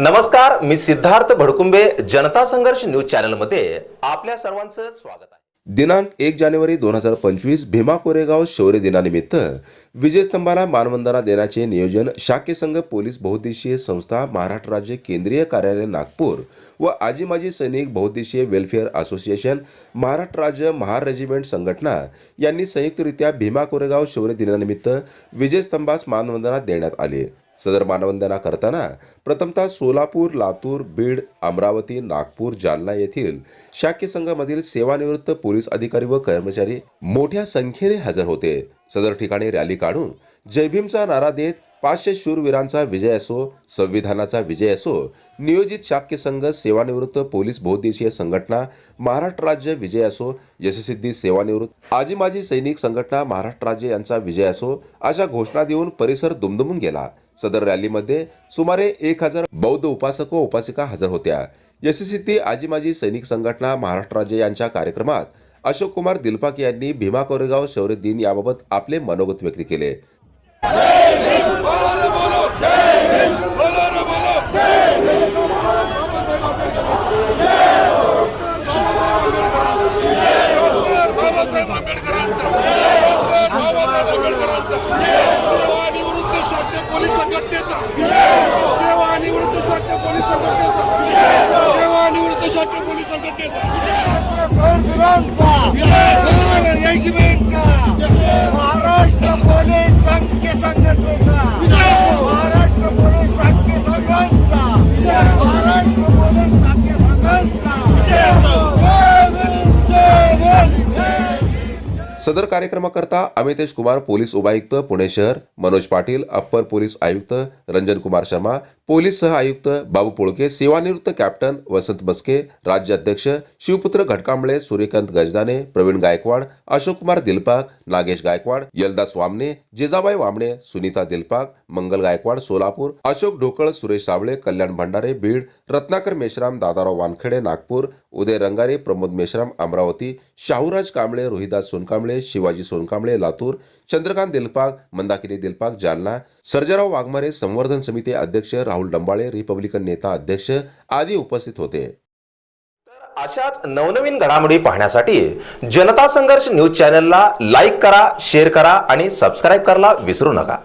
नमस्कार मी सिद्धार्थ भडकुंबे जनता संघर्ष न्यूज चॅनलमध्ये आपल्या सर्वांचं स्वागत आहे. दिनांक एक जानेवारी दोन हजार पंचवीस भीमा कोरेगाव शौर्य दिनानिमित्त विजयस्तंभाला मानवंदना देण्याचे नियोजन शाक्य संघ पोलीस बहुद्देशीय संस्था महाराष्ट्र राज्य केंद्रीय कार्यालय नागपूर व आजी माजी सैनिक बहुद्देशीय वेलफेअर असोसिएशन महाराष्ट्र राज्य महार रेजिमेंट संघटना यांनी संयुक्तरित्या भीमा कोरेगाव शौर्य दिनानिमित्त विजयस्तंभास मानवंदना देण्यात आली. सदर मानवंदना करताना प्रथमतः सोलापूर लातूर बीड अमरावती नागपूर जालना येथील शाक्य संघामधील सेवानिवृत्त पोलीस अधिकारी व कर्मचारी मोठ्या संख्येने हजर होते. सदर ठिकाणी रॅली काढून जयभीमचा नारा देत पाचशे शूरवीरांचा विजय असो संविधानाचा विजय असो नियोजित शाक्य संघ सेवानिवृत्त पोलीस बहुद्देशीय संघटना महाराष्ट्र राज्य विजय असो यशसिद्धी सेवानिवृत्त आजी माजी सैनिक संघटना महाराष्ट्र राज्य यांचा विजय असो अशा घोषणा देऊन परिसर दुमदुमून गेला. सदर रॅलीमध्ये सुमारे एक हजार बौद्ध उपासक व उपासिका हजर होत्या. यशसिद्धी आजी माजी सैनिक संघटना महाराष्ट्र राज्य यांच्या कार्यक्रमात अशोक कुमार दिलपाक यांनी भीमा कोरेगाव शौर्य दिन याबाबत आपले मनोगत व्यक्त केले. पोलीस संघटनेचा. सेवानिवृत्त शासकीय पोलीस संघटनेचा. सेवानिवृत्त शासकीय पोलीस संघटनेचा सदर कार्यक्रमाकरता अमितेश कुमार पोलीस उपायुक्त पुणे शहर मनोज पाटील अप्पर पोलीस आयुक्त रंजन कुमार शर्मा पोलीस सह आयुक्त बाबू पोळके सेवानिवृत्त कॅप्टन वसंत बसके राज्य अध्यक्ष शिवपुत्र घटकांबळे सूर्यकांत गजदाने प्रवीण गायकवाड अशोक कुमार दिलपाक नागेश गायकवाड यलदास वामने जिजाबाई वामणे सुनीता दिलपाक मंगल गायकवाड सोलापूर अशोक ढोकळ सुरेश सावळे कल्याण भंडारे बीड रत्नाकर मेश्राम दादाराव वानखेडे नागपूर उदय रंगारे प्रमोद मेश्राम अमरावती शाहूराज कांबळे रोहिदास सोनकांबळे शिवाजी सोनकांबळे लातूर चंद्रकांत दिलपाक मंदाकिनी दिलपाक जालना सर्जराव वाघमारे संवर्धन समिती अध्यक्ष राहुल डंबाळे रिपब्लिकन नेता अध्यक्ष आदी उपस्थित होते. तर अशाच नवनवीन घडामोडी पाहण्यासाठी जनता संघर्ष न्यूज चॅनलला लाईक करा शेअर करा आणि सबस्क्राईब करायला विसरू नका.